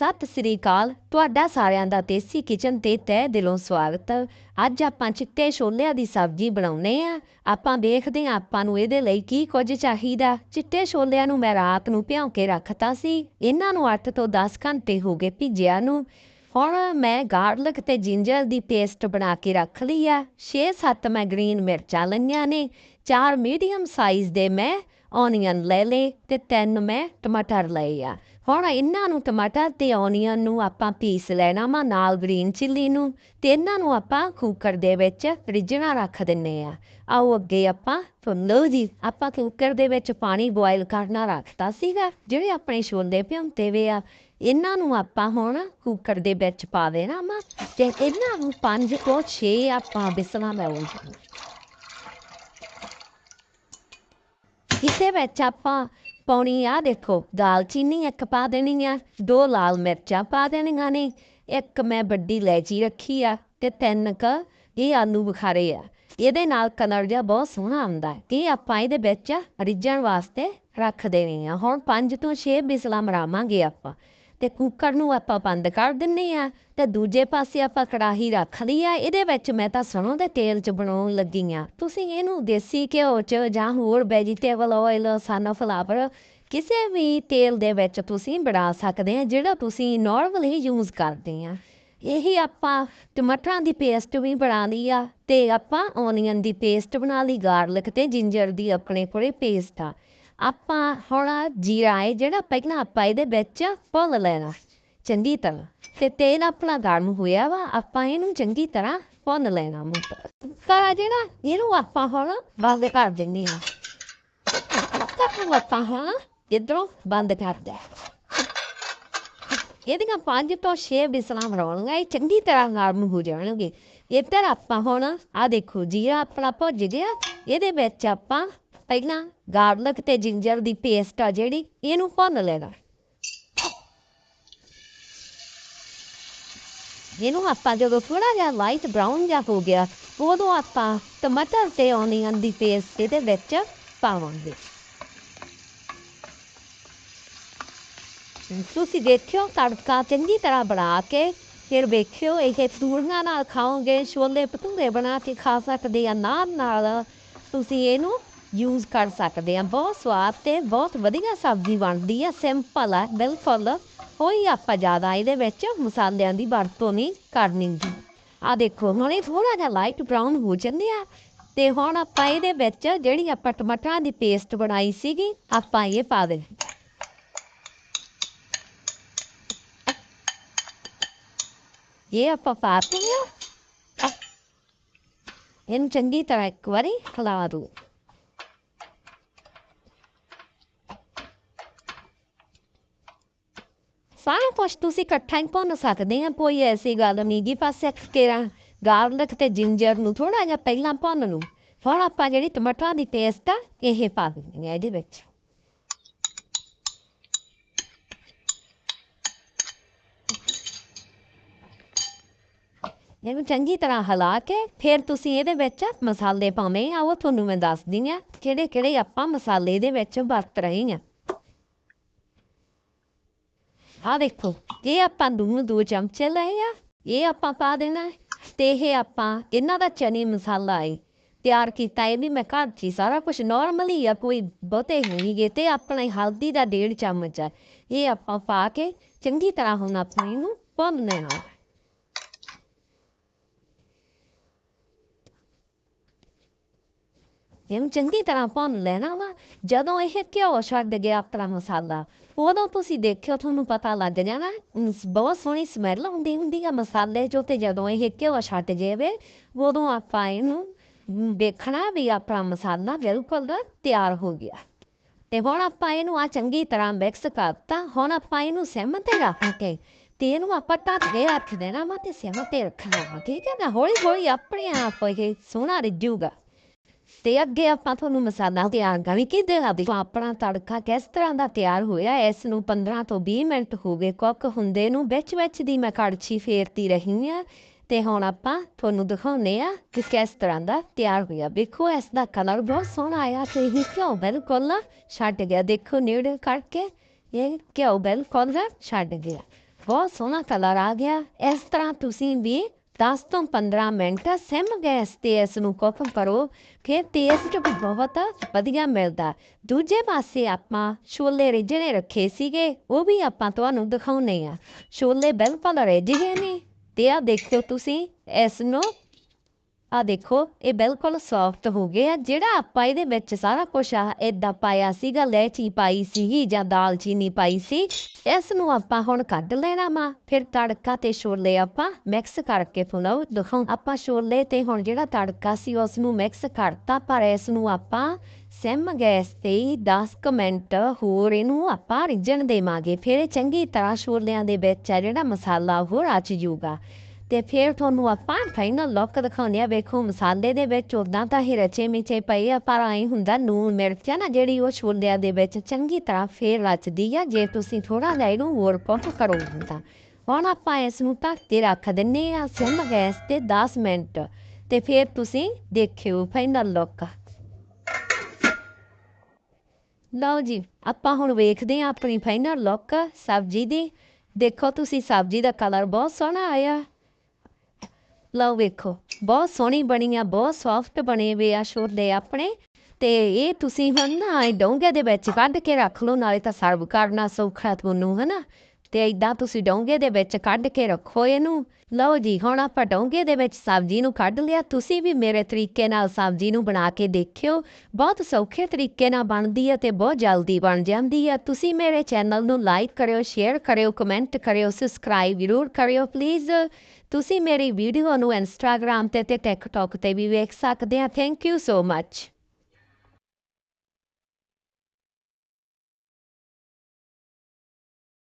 ਸਤਿ ਸ੍ਰੀ ਅਕਾਲ। ਤੁਹਾਡਾ ਸਾਰਿਆਂ ਦਾ ਦੇਸੀ ਕਿਚਨ ਤੇ ਤਹਿ ਦਿਲੋਂ ਸਵਾਗਤ। ਅੱਜ ਆਪਾਂ ਚਿੱਟੇ ਛੋਲਿਆਂ ਦੀ ਸਬਜ਼ੀ ਬਣਾਉਨੇ ਆ। ਆਪਾਂ ਵੇਖਦੇ ਹਾਂ ਆਪਾਂ ਨੂੰ ਇਹਦੇ ਲਈ ਕੀ ਕੁਝ ਚਾਹੀਦਾ। ਚਿੱਟੇ ਛੋਲਿਆਂ ਨੂੰ ਮੈਂ ਰਾਤ ਨੂੰ ਭਿਉਂ ਕੇ ਰੱਖਤਾ ਸੀ। ਇਹਨਾਂ ਨੂੰ 8 ਤੋਂ 10 ਘੰਟੇ ਹੋ ਗਏ ਭਿੱਜਿਆ ਨੂੰ। ਹੁਣ ਮੈਂ ਗਾਰਲਿਕ ਤੇ ਜਿੰਜਰ ਦੀ ਪੇਸਟ ਬਣਾ ਕੇ ਰੱਖ ਲਈ ਆ। 6-7 ਮੈਂ ਗ੍ਰੀਨ ਮਿਰਚਾਂ ਲਈਆਂ ਨੇ। ਚਾਰ ਮੀਡੀਅਮ ਸਾਈਜ਼ ਦੇ ਮੈਂ ਓਨੀਅਨ ਲੈ ਲਏ ਤੇ ਤਿੰਨ ਮੈਂ ਟਮਾਟਰ ਲਏ ਆ। ਹੁਣ ਇਹਨਾਂ ਨੂੰ ਟਮਾਟਰ ਤੇ ਓਨੀਅਨ ਨੂੰ ਆਪਾਂ ਪੀਸ ਲੈਣਾ ਵਾ ਨਾਲ ਗ੍ਰੀਨ ਚਿੱਲੀ ਨੂੰ ਤੇ ਇਹਨਾਂ ਨੂੰ ਆਪਾਂ ਕੁੱਕਰ ਦੇ ਵਿੱਚ ਰਿੱਝਣਾ ਰੱਖ ਦਿੰਨੇ ਆ। ਆਓ ਅੱਗੇ ਆਪਾਂ ਤੁਹਾਨੂੰ ਜੀ, ਆਪਾਂ ਕੁੱਕਰ ਦੇ ਵਿੱਚ ਪਾਣੀ ਬੋਇਲ ਕਰਨਾ ਰੱਖਤਾ ਸੀਗਾ, ਜਿਹੜੇ ਆਪਣੇ ਛੋਲੇ ਭਿਉਂਤੇ ਵੇ ਆ। ਇਹਨਾਂ ਨੂੰ ਆਪਾਂ ਹੁਣ ਕੁੱਕਰ ਦੇ ਵਿੱਚ ਪਾ ਦੇਣਾ ਵਾ ਤੇ ਇਹਨਾਂ ਨੂੰ ਪੰਜ ਤੋਂ 6 ਆਪਾਂ ਬਿਸਲਾਂ ਲਾਉਂਗੇ ਇਸੇ ਵਿੱਚ ਆਪਾਂ ਪਾਉਣੀ ਆ, ਦੇਖੋ ਦਾਲਚੀਨੀ ਇੱਕ ਪਾ ਦੇਣੀ ਆ, ਦੋ ਲਾਲ ਮਿਰਚਾਂ ਪਾ ਦੇਣੀਆਂ ਨੇ, ਇੱਕ ਮੈਂ ਵੱਡੀ ਇਲਾਇਚੀ ਰੱਖੀ ਆ ਤੇ ਤਿੰਨ ਕ ਇਹ ਆਲੂ ਬੁਖਾਰੇ ਆ। ਇਹਦੇ ਨਾਲ ਕਲਰ ਜਿਹਾ ਬਹੁਤ ਸੋਹਣਾ ਆਉਂਦਾ ਹੈ ਇਹ ਆਪਾਂ ਇਹਦੇ ਵਿੱਚ ਰਿੱਝਣ ਵਾਸਤੇ ਰੱਖ ਦੇਣੀ ਆ। ਹੁਣ 5 ਤੋਂ 6 ਬਿਸਲਾਂ ਮਰਾਵਾਂਗੇ ਆਪਾਂ। ਤੇ ਕੁੱਕਰ ਨੂੰ ਆਪਾਂ ਬੰਦ ਕਰ ਦਿੰਨੇ ਆ। ਤੇ ਦੂਜੇ ਪਾਸੇ ਆਪਾਂ ਕੜਾਹੀ ਰੱਖ ਲਈ ਆ। ਇਹਦੇ ਵਿੱਚ ਮੈਂ ਤਾਂ ਸਰੋਂ ਦੇ ਤੇਲ 'ਚ ਬਣਾਉਣ ਲੱਗੀ ਆ। ਤੁਸੀਂ ਇਹਨੂੰ ਦੇਸੀ ਘਿਓ 'ਚ ਜਾਂ ਹੋਰ ਵੈਜੀਟੇਬਲ ਆਇਲ ਸਨਫਲਾਵਰ ਕਿਸੇ ਵੀ ਤੇਲ ਦੇ ਵਿੱਚ ਤੁਸੀਂ ਬਣਾ ਸਕਦੇ ਆ, ਜਿਹੜਾ ਤੁਸੀਂ ਨਾਰਮਲੀ ਯੂਜ਼ ਕਰਦੇ ਆ। ਇਹੀ ਆਪਾਂ ਟਮਾਟਰਾਂ ਦੀ ਪੇਸਟ ਵੀ ਬਣਾ ਲਈ ਆ। ਤੇ ਆਪਾਂ ਓਨੀਅਨ ਦੀ ਪੇਸਟ ਬਣਾ ਲਈ ਗਾਰਲਿਕ ਤੇ ਜਿੰਜਰ ਦੀ ਆਪਣੇ ਕੋਲੇ ਪੇਸਟ ਆ। ਆਪਾਂ ਹੁਣ ਜੀਰਾ ਹੈ ਜਿਹੜਾ ਪਹਿਲਾਂ ਆਪਾਂ ਇਹਦੇ ਵਿੱਚ ਭੁੰਨ ਲੈਣਾ, ਚੰਗੀ ਤਰ੍ਹਾਂ। ਤੇ ਤੇਲ ਆਪਣਾ ਗਰਮ ਹੋਇਆ ਵਾ, ਆਪਾਂ ਇਹਨੂੰ ਚੰਗੀ ਤਰ੍ਹਾਂ ਭੁੰਨ ਲੈਣਾ ਮੁੱਕਾ ਜਿਹੜਾ ਇਹਨੂੰ ਆਪਾਂ ਹੁਣ ਬੰਦ ਕਰ ਦਿੰਦੇ ਆ ਤਾਂ ਆਪਾਂ ਹੁਣ ਇਧਰੋਂ ਬੰਦ ਕਰ ਦੇ ਇਹਦੀਆਂ ਪੰਜ ਤੋਂ 6 ਬਿਸਲਾਂ ਬਣਾਉਣੀਆਂ, ਇਹ ਚੰਗੀ ਤਰ੍ਹਾਂ ਗਰਮ ਹੋ ਜਾਣਗੇ। ਇੱਧਰ ਆਪਾਂ ਹੁਣ ਆ ਦੇਖੋ, ਜੀਰਾ ਆਪਣਾ ਭੁੱਜ ਗਿਆ। ਇਹਦੇ ਵਿੱਚ ਆਪਾਂ ਪਹਿਲਾਂ ਗਾਰਲਿਕ ਤੇ ਜਿੰਜਰ ਦੀ ਪੇਸਟ ਆ ਜਿਹੜੀ, ਇਹਨੂੰ ਭੁੰਨ ਲੈਣਾ। ਇਹਨੂੰ ਆਪਾਂ ਜਦੋਂ ਥੋੜਾ ਜਿਹਾ ਲਾਈਟ ਬ੍ਰਾਊਨ ਜਿਹਾ ਹੋ ਗਿਆ, ਉਦੋਂ ਆਪਾਂ ਟਮਾਟਰ ਤੇ ਓਨੀਅਨ ਦੀ ਪੇਸਟ ਇਹਦੇ ਵਿੱਚ ਪਾਵਾਂਗੇ। ਤੁਸੀਂ ਦੇਖਿਓ, ਤੜਕਾ ਚੰਗੀ ਤਰ੍ਹਾਂ ਬਣਾ ਕੇ, ਫਿਰ ਵੇਖਿਓ, ਇਹ ਪੂਰੀਆਂ ਨਾਲ ਖਾਓਗੇ, ਛੋਲੇ ਭਟੂਰੇ ਬਣਾ ਕੇ ਖਾ ਸਕਦੇ ਆ ਨਾਲ ਨਾਲ ਤੁਸੀਂ ਇਹਨੂੰ ਯੂਜ਼ ਕਰ ਸਕਦੇ ਆ। ਬਹੁਤ ਸਵਾਦ ਤੇ ਬਹੁਤ ਵਧੀਆ ਸਬਜ਼ੀ ਬਣਦੀ ਆ। ਸਿੰਪਲ ਆ। ਬਿਲਕੁਲ। ਕੋਈ ਆਪਾਂ ਜ਼ਿਆਦਾ ਇਹਦੇ ਵਿੱਚ ਮਸਾਲਿਆਂ ਦੀ ਵਰਤੋਂ ਨਹੀਂ ਕਰਨੀ ਗੀ। ਆ ਦੇਖੋ, ਹੁਣ ਇਹ ਥੋੜਾ ਜਿਹਾ ਲਾਈਟ ਬ੍ਰਾਊਨ ਹੋ ਜਾਂਦੇ ਆ। ਤੇ ਹੁਣ ਆਪਾਂ ਇਹਦੇ ਵਿੱਚ ਜਿਹੜੀ ਆਪਾਂ ਟਮਾਟਰਾਂ ਦੀ ਪੇਸਟ ਬਣਾਈ ਸੀਗੀ, ਆਪਾਂ ਇਹ ਪਾ ਦੇ ਇਹ ਆਪਾਂ ਪਾ ਦਿੰਦੇ ਆ। ਇਹਨੂੰ ਚੰਗੀ ਤਰ੍ਹਾਂ ਇੱਕ ਵਾਰੀ ਖਿਲਾ ਦੋ। ਸਾਰਾ ਕੁਛ ਤੁਸੀਂ ਇਕੱਠਾ ਹੀ ਭੁੰਨ ਸਕਦੇ ਆ, ਕੋਈ ਐਸੀ ਗੱਲ ਨਹੀਂ ਗੀ ਬਸ ਇੱਕ ਕੇਰਾ ਗਾਰਲਿਕ ਤੇ ਜਿੰਜਰ ਨੂੰ ਥੋੜਾ ਜਿਹਾ ਪਹਿਲਾਂ ਭੁੰਨ ਲਓ। ਫਿਰ ਆਪਾਂ ਜਿਹੜੀ ਟਮਾਟਰਾਂ ਦੀ ਪੇਸਟ ਆ, ਇਹ ਪਾ ਦਿੰਦੇ ਆ ਇਹਦੇ ਵਿੱਚ। ਇਹਨੂੰ ਚੰਗੀ ਤਰ੍ਹਾਂ ਹਿਲਾ ਕੇ ਫਿਰ ਤੁਸੀਂ ਇਹਦੇ ਵਿੱਚ ਮਸਾਲੇ ਪਾਉਣੇ ਆ, ਉਹ ਤੁਹਾਨੂੰ ਮੈਂ ਦੱਸਦੀ ਆ ਕਿਹੜੇ ਕਿਹੜੇ ਆਪਾਂ ਮਸਾਲੇ ਇਹਦੇ ਵਿੱਚ ਵਰਤ ਰਹੇ ਆ। ਆ ਦੇਖੋ ਇਹ ਆਪਾਂ ਨੂੰ ਦੋ ਚਮਚੇ ਲਏ ਆ, ਇਹ ਆਪਾਂ ਪਾ ਦੇਣਾ ਤੇ ਇਹ ਆਪਾਂ ਇਹਨਾਂ ਦਾ ਚਨੀ ਮਸਾਲਾ ਹੈ, ਤਿਆਰ ਕੀਤਾ ਇਹ ਵੀ ਮੈਂ ਘਰ 'ਚ ਹੀ ਸਾਰਾ ਕੁਝ ਨਾਰਮਲੀ ਆ, ਕੋਈ ਬਹੁਤੇ ਨਹੀਂ ਗੇ ਤੇ ਆਪਣੇ ਹਲਦੀ ਦਾ ਡੇਢ ਚਮਚ ਆ। ਇਹ ਆਪਾਂ ਪਾ ਕੇ ਚੰਗੀ ਤਰ੍ਹਾਂ ਹੁਣ ਆਪਾਂ ਇਹਨੂੰ ਭੁੰਨ ਲੈਣਾ ਇਹਨੂੰ ਚੰਗੀ ਤਰ੍ਹਾਂ ਭੁੰਨ ਲੈਣਾ ਵਾ। ਜਦੋਂ ਇਹ ਘਿਓ ਛੱਡ ਗਿਆ ਆਪਣਾ ਮਸਾਲਾ, ਉਦੋਂ ਤੁਸੀਂ ਦੇਖਿਓ ਤੁਹਾਨੂੰ ਪਤਾ ਲੱਗ ਜਾਣਾ ਬਹੁਤ ਸੋਹਣੀ ਸਮੈਲ ਆਉਂਦੀ ਹੁੰਦੀ ਆ ਮਸਾਲੇ ਚੋਂ ਤੇ ਜਦੋਂ ਇਹ ਘਿਓ ਛੱਡ ਜਾਵੇ, ਉਦੋਂ ਆਪਾਂ ਇਹਨੂੰ ਦੇਖਣਾ ਵੀ ਆਪਣਾ ਮਸਾਲਾ ਬਿਲਕੁਲ ਤਿਆਰ ਹੋ ਗਿਆ। ਤੇ ਹੁਣ ਆਪਾਂ ਇਹਨੂੰ ਆ ਚੰਗੀ ਤਰ੍ਹਾਂ ਮਿਕਸ ਕਰਤਾ। ਹੁਣ ਆਪਾਂ ਇਹਨੂੰ ਸਿਮ ਤੇ ਰੱਖ ਕੇ ਤੇ ਇਹਨੂੰ ਆਪਾਂ ਢੱਕ ਕੇ ਰੱਖ ਦੇਣਾ ਵਾ ਤੇ ਸਿਮ ਤੇ ਰੱਖਣਾ ਠੀਕ ਹੈ ਨਾ? ਹੌਲੀ ਹੌਲੀ ਆਪਣੇ ਆਪ ਇਹ ਸੋਹਣਾ ਰਿੱਝੂਗਾ। ਤੇ ਅੱਗੇ ਆਪਾਂ ਤੁਹਾਨੂੰ ਮਸਾਲਾ ਤਿਆਰ ਕਰਾਂਗੇ ਕਿਤੇ ਹੱਦੀ ਆਪਣਾ ਤੜਕਾ ਕਿਸ ਤਰ੍ਹਾਂ ਦਾ ਤਿਆਰ ਹੋਇਆ, ਇਸ ਨੂੰ 15 ਤੋਂ 20 ਮਿੰਟ ਹੋ ਗਏ ਕੁੱਕ ਹੁੰਦੇ ਨੂੰ। ਵਿੱਚ ਵਿੱਚ ਦੀ ਮੈਂ ਕੜਛੀ ਫੇਰਤੀ ਰਹੀ ਆ ਤੇ ਹੁਣ ਆਪਾਂ ਤੁਹਾਨੂੰ ਦਿਖਾਉਨੇ ਆ ਕਿ ਕਿਸ ਤਰ੍ਹਾਂ ਦਾ ਤਿਆਰ ਹੋਇਆ। ਵੇਖੋ, ਇਸ ਦਾ ਕਲਰ ਬਹੁਤ ਸੋਹਣਾ ਆਇਆ ਤੇ ਇਹ ਕਿਉਂ ਬਿਲਕੁਲ ਛੱਡ ਗਿਆ। ਦੇਖੋ, ਨੇੜੇ ਕਰਕੇ ਇਹ ਕਿਉਂ ਬਿਲਕੁਲ ਛੱਡ ਗਿਆ। ਬਹੁਤ ਸੋਹਣਾ ਕਲਰ ਆ ਗਿਆ। ਇਸ ਤਰ੍ਹਾਂ ਤੁਸੀਂ ਵੀ 10 ਤੋਂ 15 ਮਿੰਟ ਸਿਮ ਗੈਸ ਤੇ ਇਸ ਨੂੰ ਕੁੱਕ ਕਰੋ ਕਿ ਟੇਸਟ ਵੀ ਬਹੁਤ ਵਧੀਆ ਮਿਲਦਾ। ਦੂਜੇ ਪਾਸੇ ਆਪਾਂ ਛੋਲੇ ਰਿੱਝਣੇ ਰੱਖੇ ਸੀਗੇ, ਉਹ ਵੀ ਆਪਾਂ ਤੁਹਾਨੂੰ ਦਿਖਾਉਨੇ ਆ ਛੋਲੇ ਬਿਲਕੁਲ ਰਿੱਝ ਗਏ ਨੇ ਤੇ ਆ ਦੇਖਿਓ ਤੁਸੀਂ, ਇਸ ਨੂੰ ਆ ਦੇਖੋ, ਇਹ ਬਿਲਕੁਲ ਸੌਫਟ ਹੋ ਗਏ ਆ, ਜਿਹੜਾ ਆਪਾਂ ਇਹਦੇ ਵਿੱਚ ਸਾਰਾ ਕੁਝ ਆ ਇਦਾਂ ਪਾਇਆ ਸੀਗਾ ਲੈਚੀ ਪਾਈ ਸੀਗੀ ਜਾਂ ਦਾਲਚੀਨੀ ਪਾਈ ਸੀ ਇਸ ਨੂੰ ਆਪਾਂ ਹੁਣ ਕੱਢ ਲੈਣਾ ਵਾ। ਫਿਰ ਤੜਕਾ ਤੇ ਛੋਲੇ ਆਪਾਂ ਮਿਕਸ ਕਰਕੇ ਪੁਲਾਓ ਦਿਖਾਉ ਆਪਾਂ ਛੋਲੇ ਤੇ ਹੁਣ ਜਿਹੜਾ ਤੜਕਾ ਸੀ ਉਸ ਨੂੰ ਮਿਕਸ ਕਰਤਾ, ਪਰ ਇਸ ਨੂੰ ਆਪਾਂ ਸਿਮ ਗੈਸ ਤੇ 10 ਮਿੰਟ ਹੋਰ ਇਹਨੂੰ ਆਪਾਂ ਰਿੱਝਣ ਦੇਵਾਂਗੇ। ਫਿਰ ਇਹ ਚੰਗੀ ਤਰ੍ਹਾਂ ਛੋਲਿਆਂ ਦੇ ਵਿੱਚ ਆ ਜਿਹੜਾ ਮਸਾਲਾ, ਉਹ ਰਚ ਜੂਗਾ। ਤੇ ਫਿਰ ਤੁਹਾਨੂੰ ਆਪਾਂ ਫਾਈਨਲ ਲੁੱਕ ਦਿਖਾਉਂਦੇ ਆ ਵੇਖੋ, ਮਸਾਲੇ ਦੇ ਵਿੱਚ ਉਦਾਂ ਤਾਂ ਹੀ ਰਚੇ ਮਿਚੇ ਪਏ ਆ, ਪਰ ਐ ਹੁੰਦਾ ਨੂਨ ਮਿਰਚ ਆ ਨਾ, ਜਿਹੜੀ ਉਹ ਛੋਲਿਆਂ ਦੇ ਵਿੱਚ ਚੰਗੀ ਤਰ੍ਹਾਂ ਫੇਰ ਰਚਦੀ ਆ। ਜੇ ਤੁਸੀਂ ਥੋੜਾ ਜਿਹਾ ਇਹਨੂੰ ਹੋਰ ਕੁੱਕ ਕਰੋ ਤਾਂ। ਹੁਣ ਆਪਾਂ ਇਸ ਨੂੰ ਢੱਕ ਕੇ ਰੱਖ ਦਿੰਨੇ ਆ ਸਿਮ ਗੈਸ ਤੇ 10 ਮਿੰਟ। ਤੇ ਫਿਰ ਤੁਸੀਂ ਦੇਖਿਓ ਫਾਈਨਲ ਲੁੱਕ ਲਓ ਜੀ, ਆਪਾਂ ਹੁਣ ਵੇਖਦੇ ਆ ਆਪਣੀ ਫਾਈਨਲ ਲੁੱਕ ਸਬਜ਼ੀ ਦੀ। ਦੇਖੋ ਤੁਸੀਂ ਸਬਜ਼ੀ ਦਾ ਕਲਰ ਬਹੁਤ ਸੋਹਣਾ ਆਇਆ। ਲਓ ਵੇਖੋ, ਬਹੁਤ ਸੋਹਣੀ ਬਣੀ ਆ, ਬਹੁਤ ਸੌਫਟ ਬਣੇ ਵੇ ਆ ਛੋਲੇ ਆਪਣੇ। ਤੇ ਇਹ ਤੁਸੀਂ ਹੁਣ ਨਾ ਇਹ ਡੋਂਗੇ ਦੇ ਵਿੱਚ ਕੱਢ ਕੇ ਰੱਖ ਲਓ, ਨਾਲੇ ਤਾਂ ਸਰਵ ਕਰਨਾ ਸੌਖਾ ਤੁਹਾਨੂੰ, ਹਨਾ? ਤੇ ਇਦਾਂ ਤੁਸੀਂ ਡੋਂਗੇ ਦੇ ਵਿੱਚ ਕੱਢ ਕੇ ਰੱਖੋ ਇਹਨੂੰ। ਲਓ ਜੀ, ਹੁਣ ਆਪਾਂ ਡੋਂਗੇ ਦੇ ਵਿੱਚ ਸਬਜ਼ੀ ਨੂੰ ਕੱਢ ਲਿਆ। ਤੁਸੀਂ ਵੀ ਮੇਰੇ ਤਰੀਕੇ ਨਾਲ ਸਬਜ਼ੀ ਨੂੰ ਬਣਾ ਕੇ ਦੇਖਿਓ। ਬਹੁਤ ਸੌਖੇ ਤਰੀਕੇ ਨਾਲ ਬਣਦੀ ਹੈ ਤੇ ਬਹੁਤ ਜਲਦੀ ਬਣ ਜਾਂਦੀ ਹੈ। ਤੁਸੀਂ ਮੇਰੇ ਚੈਨਲ ਨੂੰ ਲਾਈਕ ਕਰਿਓ, ਸ਼ੇਅਰ ਕਰਿਓ, ਕਮੈਂਟ ਕਰਿਓ, ਸਬਸਕ੍ਰਾਈਬ ਜ਼ਰੂਰ ਕਰਿਓ, ਪਲੀਜ਼। ਤੁਸੀਂ ਮੇਰੀ ਵੀਡੀਓ ਨੂੰ ਇੰਸਟਾਗ੍ਰam ਤੇ ਤੇ ਟਿਕਟੌਕ ਤੇ ਵੀ ਵੇਖ ਸਕਦੇ ਆ। Thank you so much.